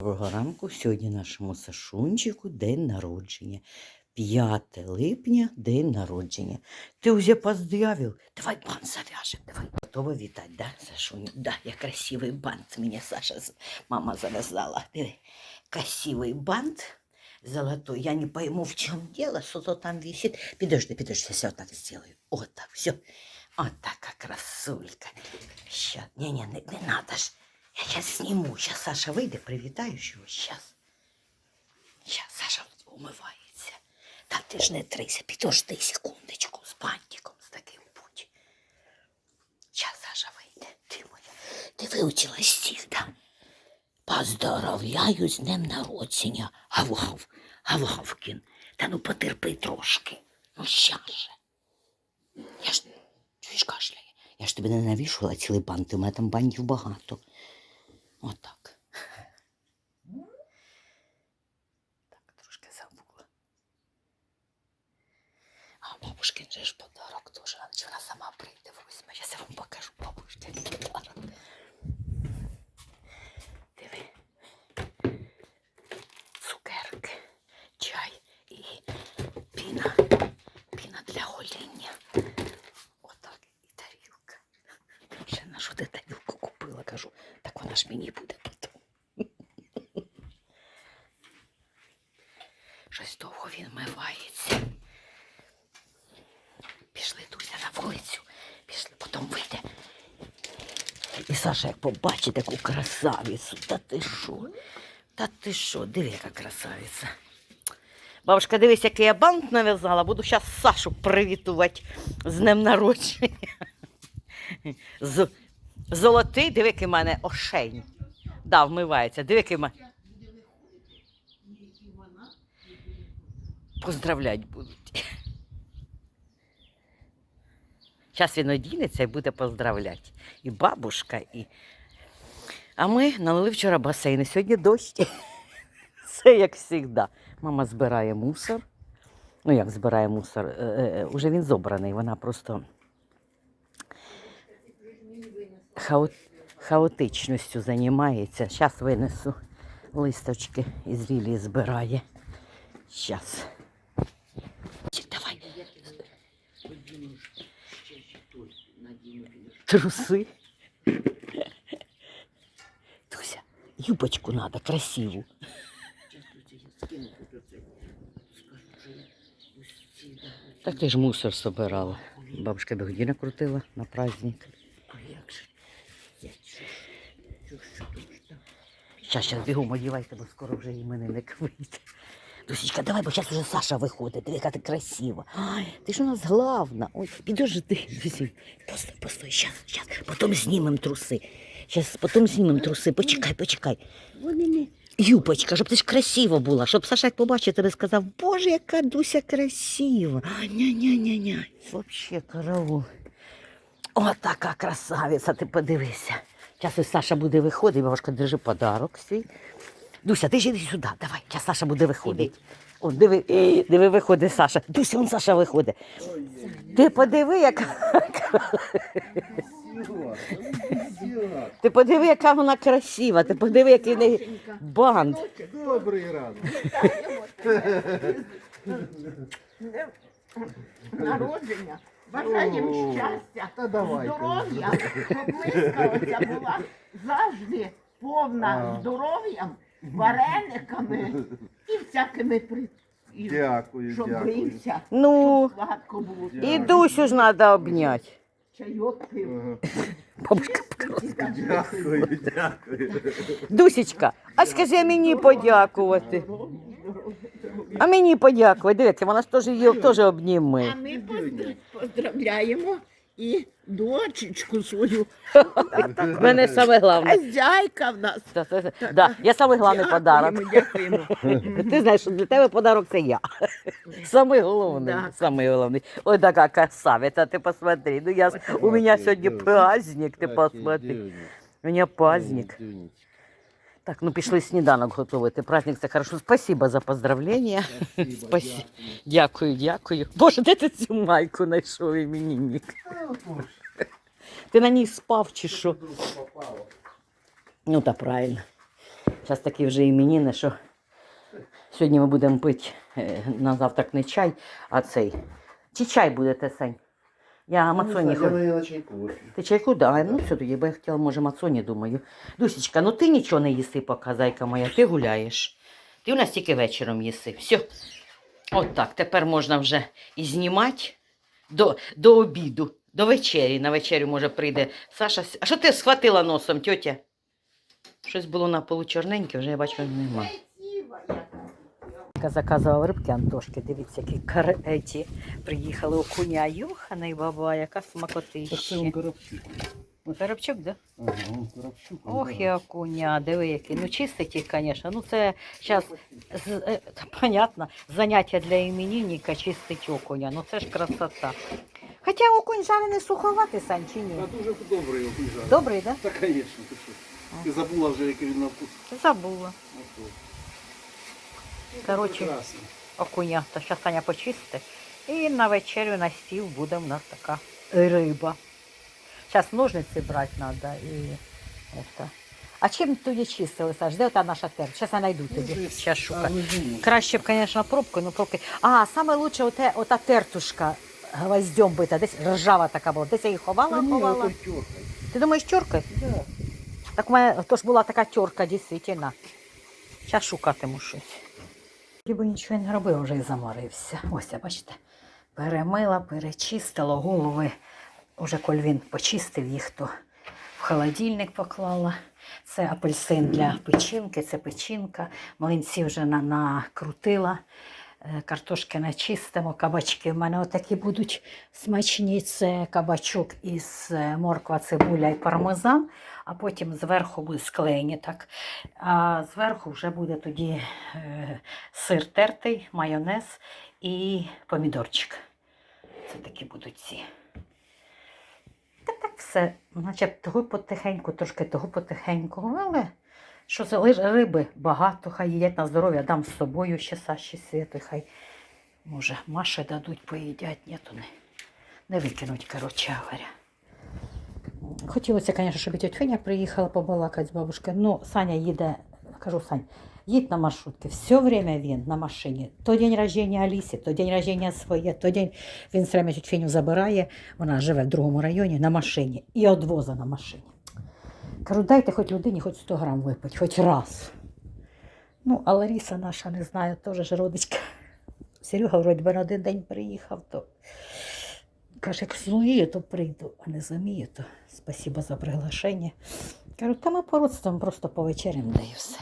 Доброго ранку. Сьогодні нашому Сашунчику день народження. 5 липня день народження. Ти вже поздравив? Давай бант зав'яжем. Давай. Готова вітати, да, Сашуню? Да, я красивий бант мені Саша, мама завязала. Диви, красивий бант золотой. Я не пойму, в чем дело, что то там висит. Подожди, подожди, я все так сделаю. Вот все. Вот красулька. Ща. Не-не, не, не надо ж. Я сейчас сниму. Сейчас Саша выйдет, привітаєш його. Сейчас. Сейчас Саша умивається. Та ти ж не трися, підожди секундочку з бантиком, з таким будь. Сейчас Саша вийде. Ти моя. Ти вивчила стих, да? Поздоровляю з днем народження. Гав-гав, гав-гавкін. Та ну потерпи трошки. Ну щас же. Я ж чуєш кашляє. Я ж тобі не навішувала цілий бант, у мене там бантів багато. Отак. Так, трошки забула. А бабушкин же ж подарок теж. Вона сама прийде восьма. Я вам покажу бабушкин подарок. Диви. Цукерки, чай і піна. Піна для гоління. Отак і тарілка. Ще на що ти тарілку купила, кажу. Так вона ж мені буде потім. Щось довго він. Пішли Дуся на вулицю, пішли, потім вийде. І Саша, як побачить таку красавицю, та ти що? Та ти що, диви, яка красавиця. Бабушка, дивись, який я бант нав'язала, буду зараз Сашу привітувати з днем народження. З... Золотий, диви, який в мене ошейник. Да, вмивається. Диви, який в мене. Поздравлять будуть. Зараз він одінеться і буде поздравляти. І бабушка, і. А ми налили вчора басейн, сьогодні дощ. Все як завжди. Мама збирає мусор. Ну, як збирає мусор? Е, е, е, Уже він зобраний, вона просто хаот... хаотичністю займається. Зараз винесу листочки із лілії збирає. Зараз. Давай. Труси. Туся, юбочку надо красиву. Так ти ж мусор собирала. Бабушка бігді накрутила на праздник. Щас, щас бігом одівайте, бо скоро вже іменинник вийде. Дусічка, давай, бо зараз вже Саша виходить. Диви, яка ти красива. Ай, ти ж у нас главна. Ой, підожди. Постой, постой, щас, щас. Потім знімем труси. Щас, потім знімем труси. Почекай, почекай. Вони не Юбочка, щоб ти ж красива була, щоб Саша як побачив тебе сказав, Боже, яка Дуся красива. Ня-ня-ня-ня. Вообще караул. О, така красавиця, ти подивися. Зараз ось Саша буде виходити, бабушка, держи подарок свій. Дуся, ти ж іди сюди, давай, зараз Саша буде виходити. О, диви, диви, виходить Саша. Дуся, он Саша виходить. Ти подиви, яка. Ти подиви, яка вона красива. Ти подиви, який в неї бант. Добрий ранок. народження. Бажаємо О, щастя, та давайте. здоров'я, щоб мискалиця була завжди повна здоров'ям, варениками і всякими при... і Дякую, щоб дякую. грівся, Ну, гладко було. і Дусю ж треба обняти. Чайок пив. Ага. Бабушка, Дякую, дякую. Дусічка, а скажи мені подякувати. А мені подякувати. Дивіться, вона ж теж її теж А обніме. ми поздра- поздравляємо і дочечку свою. В мене саме головне. Хазяйка в нас. Та- та- та- Да, я саме головний подарок. Дякуємо. Ти знаєш, що для тебе подарок це я. Самий головний. Да. Самий головний. Ой, така красавиця, ти посмотри. Ну, я, у мене сьогодні праздник, ти посмотри. У мене праздник. Так, ну пішли сніданок готувати. Праздник це хорошо. Спасибо за поздравлення. Спасибо. Дякую, дякую. Боже, де ти цю майку знайшов іменинник? Ти на ній спав чи що? Ну, та правильно. Зараз такі вже іменіни, що сьогодні ми будемо пити е, на завтрак не чай, а цей. Чи чай будете, Сань? Я Мацоні Я хочу. на на чайку. Ти чайку да, ну все тоді, бо я хотіла, може, Мацоні, думаю. Дусічка, ну ти нічого не їси, поки, зайка моя, ти гуляєш. Ти у нас тільки вечором їси. Все. От так, тепер можна вже і знімати до, до обіду, до вечері. На вечерю, може, прийде Саша. А що ти схватила носом, тьотя? Щось було на полу чорненьке, вже я бачу, нема. Я заказував рибки Антошки, дивіться, які кареті приїхали у куня. Йоханий баба, яка смакотища. коробчук. Да? Ага, коробчук. Ох, я окуня, диви який. Ну чистить їх, звісно. Ну це зараз, понятно, заняття для іменинника чистить окуня. Ну це ж красота. Хоча окунь жарений суховатий, Сань, чи ні? А дуже добрий його жарить. Добрий, да? Та, звісно, ти що. Ти забула вже, який він на вкус. Забула. Ото. Коротше, Прекрасно. окуня. То зараз Саня почистить. І на вечерю на стіл буде в нас така риба. Зараз ножниці брати треба і это. А чим тоді чистили, Саш? Де та наша терка? Зараз я знайду тобі. Зараз шукаю. Краще б, звісно, пробкою, ну пробки. А, саме лучше оте, ота тертушка гвоздем бита, десь ржава така була. Десь я її ховала, ховала. Ти думаєш, тьоркою? Да. Так у мене то ж була така тьорка, дійсно. Зараз шукатиму щось. Бо нічого не робив, вже і заморився. Ось, бачите, перемила, перечистила голови. Уже коль він почистив їх, то в холодильник поклала. Це апельсин для печінки, це печінка. Млинці вже накрутила. Е, Картошки начистимо, кабачки в мене отакі будуть смачні. Це кабачок із е, морква, цибуля і пармезан, а потім зверху буде склеєні так. А зверху вже буде тоді е, сир тертий, майонез і помідорчик. Це такі будуть ці. Та так все, наче того потихеньку, трошки того потихеньку, але що це риби багато, хай їдять на здоров'я, дам з собою ще Саші світу, хай може Маші дадуть, поїдять, ні, то не, не викинуть, коротше говоря. Хотілося, звісно, щоб і приїхала побалакати з бабушкою. Ну, Саня їде, кажу, Сань, їдь на маршрутці. Все время він на машині. То день рождения Алісі, то день рождения своє, то день він все время тетю забирає, вона живе в другому районі на машині і одвоза на машині. Кажу, дайте хоч людині хоч 100 грам випити, хоч раз. Ну, а Лариса наша, не знаю, теж родичка. Серега вроді би на один день приїхав, то каже, як зумію, то прийду, а не зумію, то спасибо за приглашення. Кажу, та ми по родствам просто повечерям да і все.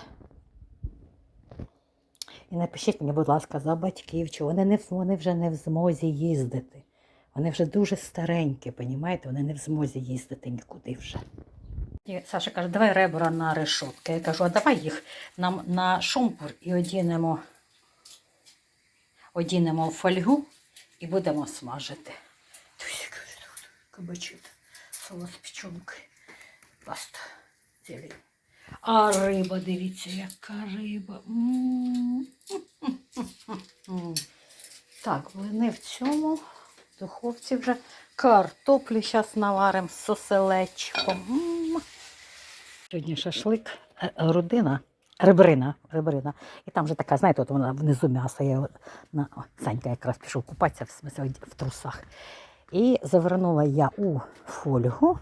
І напишіть мені, будь ласка, за батьків, чи вони, не, вони вже не в змозі їздити. Вони вже дуже старенькі, понімаєте? Вони не в змозі їздити нікуди вже. І Саша каже, давай ребра на решотки. Я кажу, а давай їх нам на шумпур і одінемо, одінемо в фольгу і будемо смажити. Салат з печінкою, паста, зелень. А риба, дивіться, яка риба. Так, блини в цьому духовці вже картоплі зараз наваримо з соселечком. Сьогодні шашлик, е, родина, ребрина, ребрина. І там вже така, знаєте, от вона внизу м'ясо є. На... Санька якраз пішов купатися в, смислі, в трусах. І завернула я у фольгу.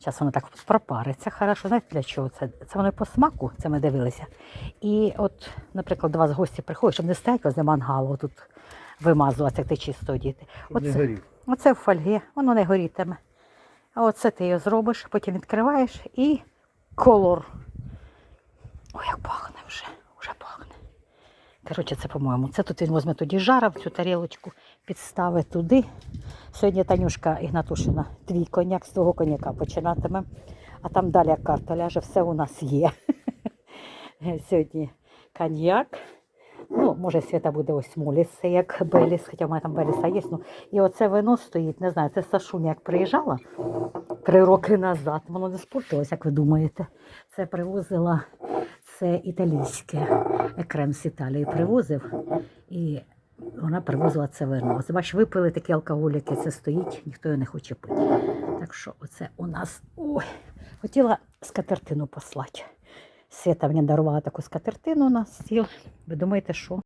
Зараз воно так пропариться хорошо. Знаєте для чого це? Це воно по смаку, це ми дивилися. І от, наприклад, до вас гості приходять, щоб не стоять возле мангалу, тут вимазуватися, як ти чисто діти. Оце, оце в фольгі, воно не горітиме. А оце ти його зробиш, потім відкриваєш і колор. Ой, як пахне вже, вже пахне. Коротше, це, по-моєму, це тут він візьме тоді жара в цю тарілочку, підставить туди. Сьогодні Танюшка Ігнатушина, твій коньяк з того коньяка починатиме. А там далі як карта ляже, все у нас є. Сьогодні коньяк. Може, свята буде ось муліс, як Беліс, хоча в мене там Беліса є. Ну, і оце вино стоїть, не знаю, це Сашуня як приїжджала три роки назад. Воно не спортилось, як ви думаєте. Це привозила, це італійське екрем з Італії привозив. І вона привозила це вино. Оце бач, випили такі алкоголіки, це стоїть, ніхто його не хоче пити. Так що оце у нас. Ой, хотіла скатертину послати. Свята мені дарувала таку скатертину на стіл. Ви думаєте, що?